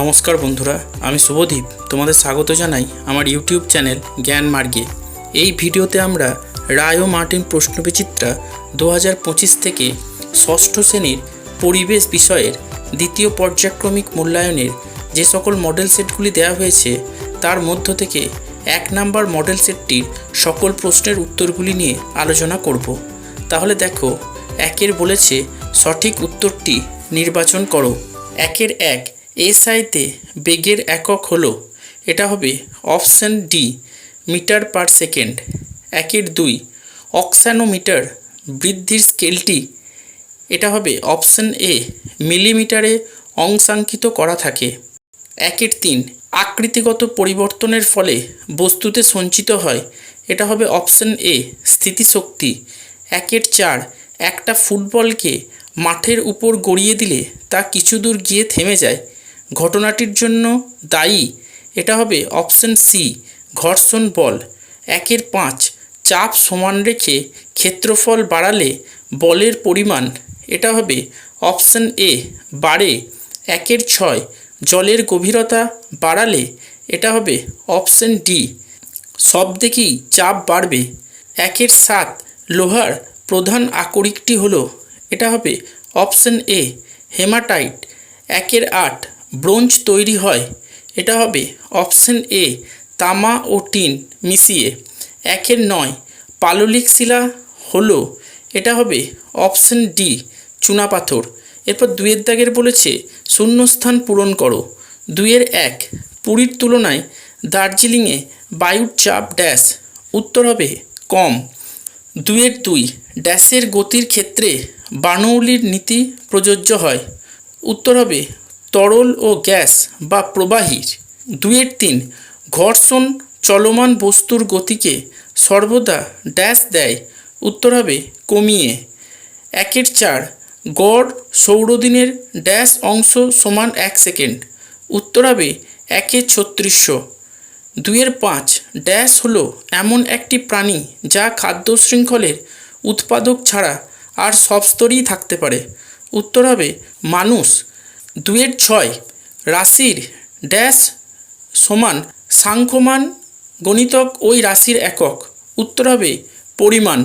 নমস্কার বন্ধুরা, আমি শুভদীপ। তোমাদের স্বাগত জানাই আমার ইউটিউব চ্যানেল জ্ঞান মার্গে। এই ভিডিওতে আমরা রায় মার্টিন প্রশ্নবিচিত্রা দু হাজার পঁচিশ থেকে ষষ্ঠ শ্রেণির পরিবেশ বিষয়ের দ্বিতীয় পর্যায়ক্রমিক মূল্যায়নের যে সকল মডেল সেটগুলি দেওয়া হয়েছে, তার মধ্য থেকে এক নাম্বার মডেল সেটটির সকল প্রশ্নের উত্তরগুলি নিয়ে আলোচনা করব। তাহলে দেখো, একের বলেছে সঠিক উত্তরটি নির্বাচন করো। একের এক এসআইতে বেগের একক হলো, এটা হবে option D, metre per second. একের দুই, অক্সানোমিটার বৃদ্ধির স্কেলটি, এটা হবে অপশান এ, মিলিমিটারে অংশাঙ্কিত করা থাকে। একের তিন, আকৃতিগত পরিবর্তনের ফলে বস্তুতে সঞ্চিত হয়, এটা হবে অপশান এ, স্থিতিশক্তি। একের চার, একটা ফুটবলকে মাঠের উপর গড়িয়ে দিলে তা কিছু দূর গিয়ে থেমে যায় ঘটনাটির জন্য দায়ী। এটা হবে অপশান সি, ঘর্ষণ বল। একের পাঁচ, চাপ সমান রেখে ক্ষেত্রফল বাড়ালে বলের পরিমাণ। এটা হবে অপশান এ, বাড়ে। একের ছয়, জলের গভীরতা বাড়ালে। এটা হবে অপশান ডি, সব দেখেই চাপ বাড়বে। একের সাত, লোহার প্রধান আকরিকটি হলো। এটা হবে অপশান এ, হেমাটাইট। একের আট ব্রোঞ্জ তৈরি হয়। এটা হবে অপশান এ, তামা ও টিন মিশিয়ে। একের নয়, পাললিক শিলা হলো। এটা হবে অপশান ডি চুনাপাথর এরপর দুয়ের দাগের বলেছে, শূন্যস্থান পূরণ করো। দুইয়ের এক, পুরীর তুলনায় দার্জিলিংয়ে বায়ুর চাপ ড্যাশ। উত্তর হবে কম। দুয়ের দুই, ড্যাশের গতির ক্ষেত্রে বানৌলির নীতি প্রযোজ্য হয়। উত্তর হবে তরল ও গ্যাস বা প্রবাহীর দুয়ের তিন ঘর্ষণ চলমান বস্তুর গতিকে সর্বদা ড্যাশ দেয়, উত্তর হবে কমিয়ে। একের চার গড় সৌরদিনের ড্যাশ অংশ সমান এক সেকেন্ড, উত্তর হবে একে ছত্রিশশো। দুইয়ের পাঁচ ড্যাশ হলো এমন একটি প্রাণী যা খাদ্য শৃঙ্খলের উৎপাদক ছাড়া আর সব স্তরেই থাকতে পারে, উত্তর হবে মানুষ। দুইয়ের ছয় রাশির ড্যাশ সমান সাংখ্যমান গণিতক ওই রাশির একক। উত্তর হবে পরিমাণ।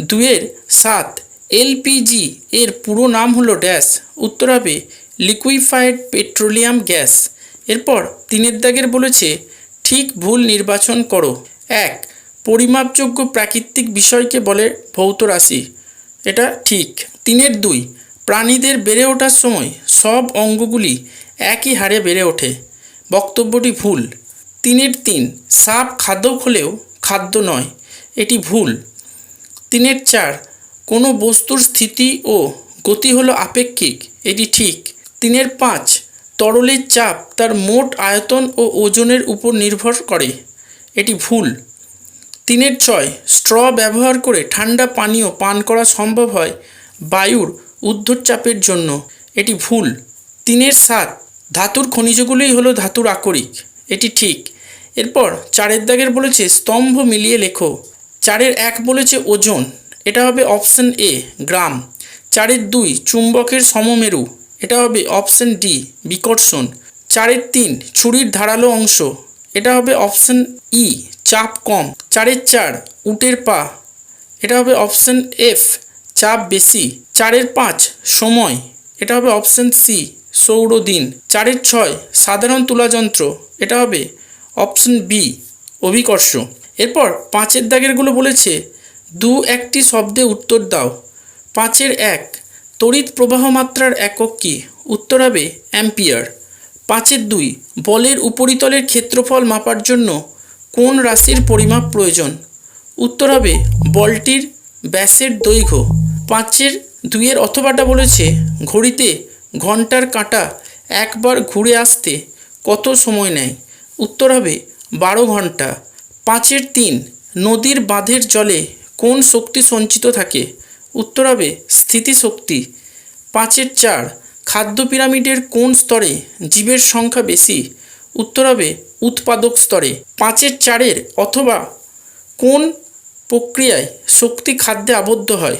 দুয়ের সাত এলপিজি এর পুরো নাম হলো ড্যাশ। উত্তর হবে লিকুইফাইড পেট্রোলিয়াম গ্যাস। এরপর তিনের দাগের বলেছে, ঠিক ভুল নির্বাচন করো। এক, পরিমাপযোগ্য প্রাকৃতিক বিষয়কে বলে ভৌত রাশি। এটা ঠিক। তিনের দুই প্রাণীদের বেড়ে ওঠার সময় সব অঙ্গগুলি একই হারে বেড়ে ওঠে। বক্তব্যটি ভুল। তিনের তিন সাপ খাদক হলেও খাদ্য নয়, এটি ভুল। তিনের চার কোনো বস্তুর স্থিতি ও গতি হলো আপেক্ষিক, এটি ঠিক। তিনের পাঁচ তরলের চাপ তার মোট আয়তন ও ওজনের উপর নির্ভর করে, এটি ভুল। তিনের ছয় স্ট্র ব্যবহার করে ঠান্ডা পানীয় পান করা সম্ভব হয়। বায়ুর ঊর্ধ্বচাপের জন্য। এটি ভুল। তিনের সাত ধাতুর খনিজগুলোই হলো ধাতুর আকরিক। এটি ঠিক। এরপর চারের দাগের বলেছে স্তম্ভ মিলিয়ে লেখো। চারের এক বলেছে ওজন। এটা হবে অপশন এ, গ্রাম। চারের দুই, চুম্বকের সমমেরু। এটা হবে অপশন ডি, বিকর্ষণ। চারের তিন, ছুরির ধারালো অংশ। এটা হবে অপশন ই, চাপ কম। চারের চার, উটের পা। এটা হবে অপশন এফ, চাপ বেশি। চারের পাঁচ, সময়। এটা হবে অপশন সি সৌর দিন চারের ছয়, সাধারণ তুলাযন্ত্র। এটা হবে অপশন বি অভিকর্ষ। এরপর পাঁচের দাগেরগুলো বলেছে, দু একটি শব্দে উত্তর দাও। পাঁচের এক, তড়িৎ প্রবাহ মাত্রার একক কি? উত্তর হবে অ্যাম্পিয়ার। পাঁচের দুই, বলের উপরিতলের ক্ষেত্রফল মাপার জন্য কোন রাশির পরিমাপ প্রয়োজন? উত্তর হবে বলটির ব্যাসের দৈর্ঘ্য। পাঁচের দুইয়ের অথবাটা বলেছে, ঘড়িতে ঘণ্টার কাঁটা একবার ঘুরে আসতে কত সময় নেয়? উত্তর হবে, বারো ঘণ্টা পাঁচের তিন, নদীর বাঁধের জলে কোন শক্তি সঞ্চিত থাকে? উত্তর হবে, স্থিতিশক্তি। পাঁচের চার, খাদ্য পিরামিডের কোন স্তরে জীবের সংখ্যা বেশি? উত্তর হবে, উৎপাদক স্তরে। পাঁচের চারের অথবা কোন প্রক্রিয়ায় শক্তি খাদ্যে আবদ্ধ হয়?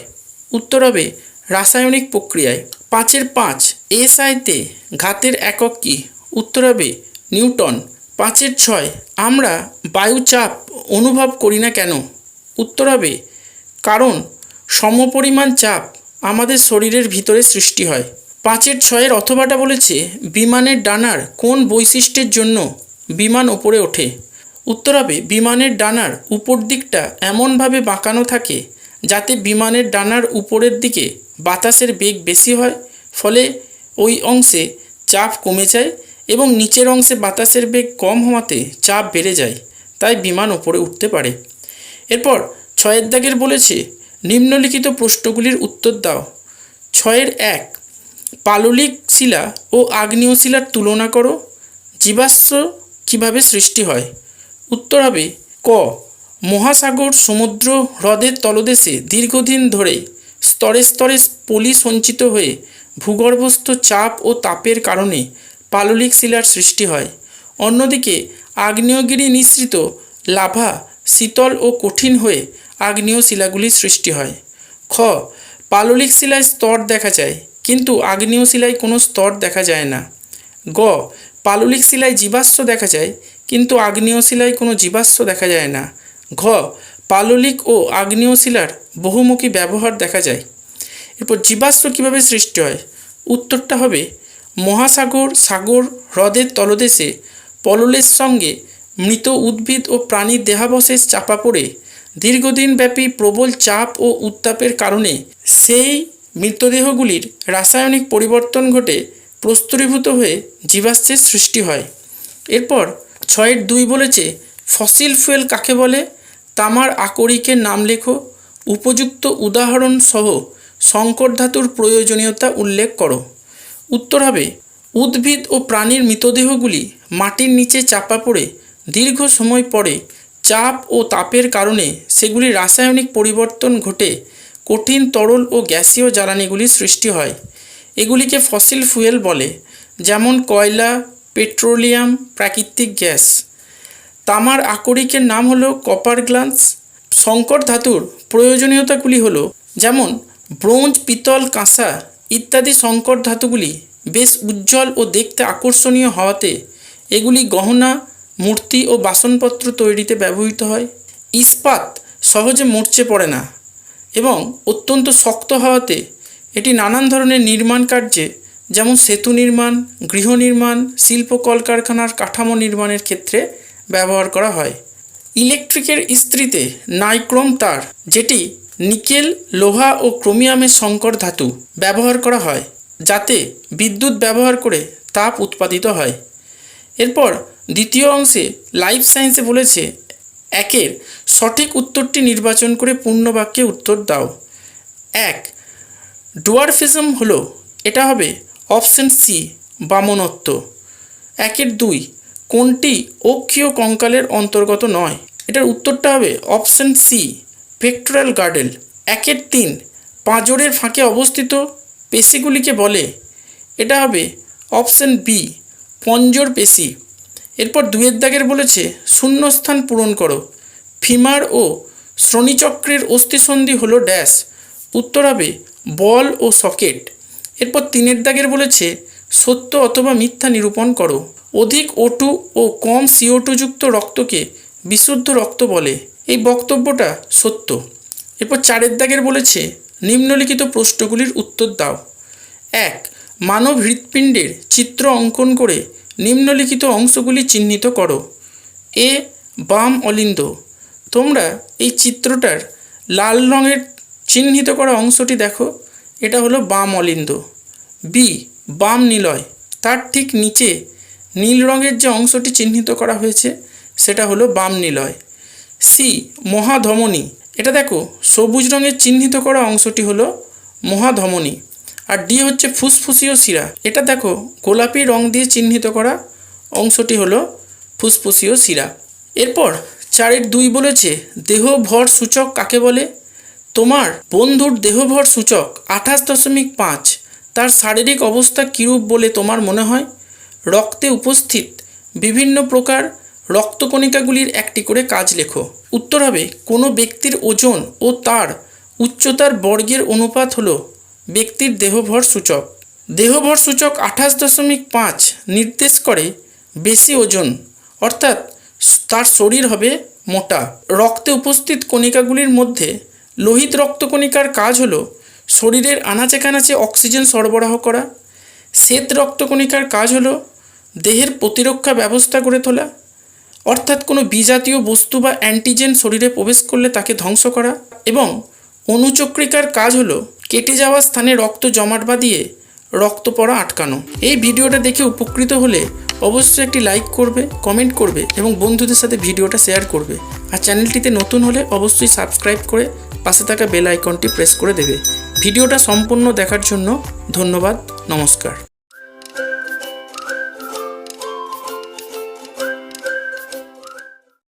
উত্তর হবে রাসায়নিক প্রক্রিয়ায় পাঁচের পাঁচ এসআইতে ঘাতের একক কি? উত্তর হবে নিউটন। পাঁচের ছয় আমরা বায়ুচাপ অনুভব করি না কেন? উত্তর হবে কারণ সমপরিমাণ চাপ আমাদের শরীরের ভিতরে সৃষ্টি হয়। পাঁচের ছয়ের অথবাটা বলেছে বিমানের ডানার কোন বৈশিষ্ট্যের জন্য বিমান ওপরে ওঠে। উত্তর হবে বিমানের ডানার উপর দিকটা এমনভাবে বাঁকানো থাকে যাতে বিমানের ডানার উপরের দিকে বাতাসের বেগ বেশি হয়, ফলে ওই অংশে চাপ কমে যায় এবং নিচের অংশে বাতাসের বেগ কম হওয়াতে চাপ বেড়ে যায়, তাই বিমান ওপরে উঠতে পারে। এরপর ছয়ের দাগের বলেছে, নিম্নলিখিত প্রশ্নগুলির উত্তর দাও। ছয়ের এক, পাললিক শিলা ও আগ্নেয় শিলার তুলনা করো, জীবাশ্ম কীভাবে সৃষ্টি হয়? উত্তর হবে, ক মহাসাগর সমুদ্র হ্রদের তলদেশে দীর্ঘদিন ধরে স্তরে স্তরে পলি সঞ্চিত হয়ে ভূগর্ভস্থ চাপ ও তাপের কারণে পাললিক শিলার সৃষ্টি হয়। অন্যদিকে আগ্নেয়গিরি নিঃসৃত লাভা, শীতল ও কঠিন হয়ে আগ্নেয় শিলাগুলির সৃষ্টি হয়। খ, পাললিক শিলায় স্তর দেখা যায়, কিন্তু আগ্নেয় শিলায় কোনো স্তর দেখা যায় না। গ, পাললিক শিলায় জীবাশ্ম দেখা যায়, কিন্তু আগ্নেয় শিলায় কোনো জীবাশ্ম দেখা যায় না। ঘ, পাললিক ও আগ্নেয় শিলার বহুমুখী ব্যবহার দেখা যায়। এরপর জীবাশ্ম কীভাবে সৃষ্টি হয়? উত্তরটা হবে, মহাসাগর, সাগর, হ্রদের তলদেশে পললের সঙ্গে মৃত উদ্ভিদ ও প্রাণীর দেহাবশেষ চাপা পড়ে দীর্ঘদিন ব্যাপী প্রবল চাপ ও উত্তাপের কারণে সেই মৃতদেহগুলির রাসায়নিক পরিবর্তন ঘটে প্রস্তরীভূত হয়ে জীবাশ্মের সৃষ্টি হয়। এরপর ছয়ের দুই বলেছে, ফসিল ফুয়েল কাকে বলে? তামার আকরিকের নাম লেখো। উপযুক্ত উদাহরণ সহ সংকর ধাতুর প্রয়োজনীয়তা উল্লেখ করো। উত্তর হবে, উদ্ভিদ ও প্রাণীর মৃতদেহগুলি মাটির নিচে চাপা পড়ে দীর্ঘ সময় পরে চাপ ও তাপের কারণে সেগুলি রাসায়নিক পরিবর্তন ঘটে, কঠিন তরল ও গ্যাসীয় জ্বালানিগুলির সৃষ্টি হয়। এগুলিকে ফসিল ফুয়েল বলে, যেমন কয়লা, পেট্রোলিয়াম, প্রাকৃতিক গ্যাস। তামার আকরিকের নাম হলো কপার গ্লান্স। সংকর ধাতুর প্রয়োজনীয়তাগুলি হলো, যেমন, ব্রোঞ্জ, পিতল, কাঁসা ইত্যাদি সংকর ধাতুগুলি বেশ উজ্জ্বল ও দেখতে আকর্ষণীয় হওয়াতে এগুলি গহনা, মূর্তি ও বাসনপত্র তৈরিতে ব্যবহৃত হয়। ইস্পাত সহজে মরচে পড়ে না এবং অত্যন্ত শক্ত হওয়াতে এটি নানান ধরনের নির্মাণ কার্যে, যেমন সেতু নির্মাণ, গৃহ নির্মাণ, শিল্প কলকারখানার কাঠামো নির্মাণের ক্ষেত্রে ব্যবহার করা হয়। ইলেকট্রিকের ইস্ত্রিতে নাইক্রোম তার, যেটি নিকেল, লোহা ও ক্রোমিয়ামের সংকর ধাতু ব্যবহার করা হয়, যাতে বিদ্যুৎ ব্যবহার করে তাপ উৎপাদিত হয়। এরপর দ্বিতীয় অংশে লাইফ সায়েন্সে বলেছে, একের সঠিক উত্তরটি নির্বাচন করে পূর্ণ বাক্যে উত্তর দাও। এক, ডুয়ারফিজম হলো, এটা হবে অপশন সি, বামনত্ব। একের দুই কোনটি অক্ষীয় কঙ্কালের অন্তর্গত নয়? এটার উত্তরটা হবে অপশন সি ভেক্টোরাল গার্ডেল একের তিন, পাঁজরের ফাঁকে অবস্থিত পেশিগুলিকে বলে। এটা হবে অপশন বি পঞ্জর পেশি। এরপর দুয়ের দাগের বলেছে, শূন্যস্থান পূরণ করো। ফিমার ও শ্রোণীচক্রের অস্থিসন্ধি হলো ড্যাশ। উত্তর হবে বল ও সকেট। এরপর তিনের দাগের বলেছে, সত্য অথবা মিথ্যা নিরূপণ করো। অধিক ওটু ও কম সিও যুক্ত রক্তকে বিশুদ্ধ রক্ত বলে। এই বক্তব্যটা সত্য। এরপর চারের দাগের বলেছে, নিম্নলিখিত প্রশ্নগুলির উত্তর দাও। এক, মানব হৃৎপিণ্ডের চিত্র অঙ্কন করে নিম্নলিখিত অংশগুলি চিহ্নিত করো। এ, বাম অলিন্দ। তোমরা এই চিত্রটার লাল রঙের চিহ্নিত করা অংশটি দেখো। এটা হলো বাম অলিন্দ। বি, বাম নিলয়। তার ঠিক নিচে নীল রঙের যে অংশটি চিহ্নিত করা হয়েছে, সেটা হলো বাম নিলয়। সি, মহাধমনী। এটা দেখো, সবুজ রঙের চিহ্নিত করা অংশটি হলো মহাধমনী। আর ডি হচ্ছে ফুসফুসীয় শিরা। এটা দেখো, গোলাপি রং দিয়ে চিহ্নিত করা অংশটি হলো ফুসফুসীয় শিরা। এরপর, চারের দুই বলেছে দেহ ভর সূচক কাকে বলে? তোমার বন্ধুর দেহভর সূচক আঠাশ দশমিক পাঁচ। তার শারীরিক অবস্থা কীরূপ বলে তোমার মনে হয়? রক্তে উপস্থিত বিভিন্ন প্রকার রক্তকণিকাগুলির একটি করে কাজ লেখো। উত্তর হবে, কোনো ব্যক্তির ওজন ও তার উচ্চতার বর্গের অনুপাত হল ব্যক্তির দেহভর সূচক। দেহভর সূচক আঠাশ দশমিক পাঁচ নির্দেশ করে বেশি ওজন, অর্থাৎ তার শরীর হবে মোটা। রক্তে উপস্থিত কণিকাগুলির মধ্যে লোহিত রক্তকণিকার কাজ হলো শরীরের আনাচে কানাচে অক্সিজেন সরবরাহ করা। শ্বেত রক্তকণিকার কাজ হলো দেহের প্রতিরক্ষা ব্যবস্থা গড়ে তোলা, অর্থাৎ কোনো বিজাতীয় বস্তু বা অ্যান্টিজেন শরীরে প্রবেশ করলে তাকে ধ্বংস করা এবং অনুচক্রিকার কাজ হলো কেটে যাওয়া স্থানে রক্ত জমাট বাঁধিয়ে রক্ত পড়া আটকানো। এই ভিডিওটা দেখে উপকৃত হলে অবশ্যই একটি লাইক করবে কমেন্ট করবে এবং বন্ধুদের সাথে ভিডিওটা শেয়ার করবে। আর চ্যানেলটিতে নতুন হলে অবশ্যই সাবস্ক্রাইব করে পাশে থাকা বেল আইকনটি প্রেস করে দেবে। ভিডিওটা সম্পূর্ণ দেখার জন্য ধন্যবাদ, নমস্কার।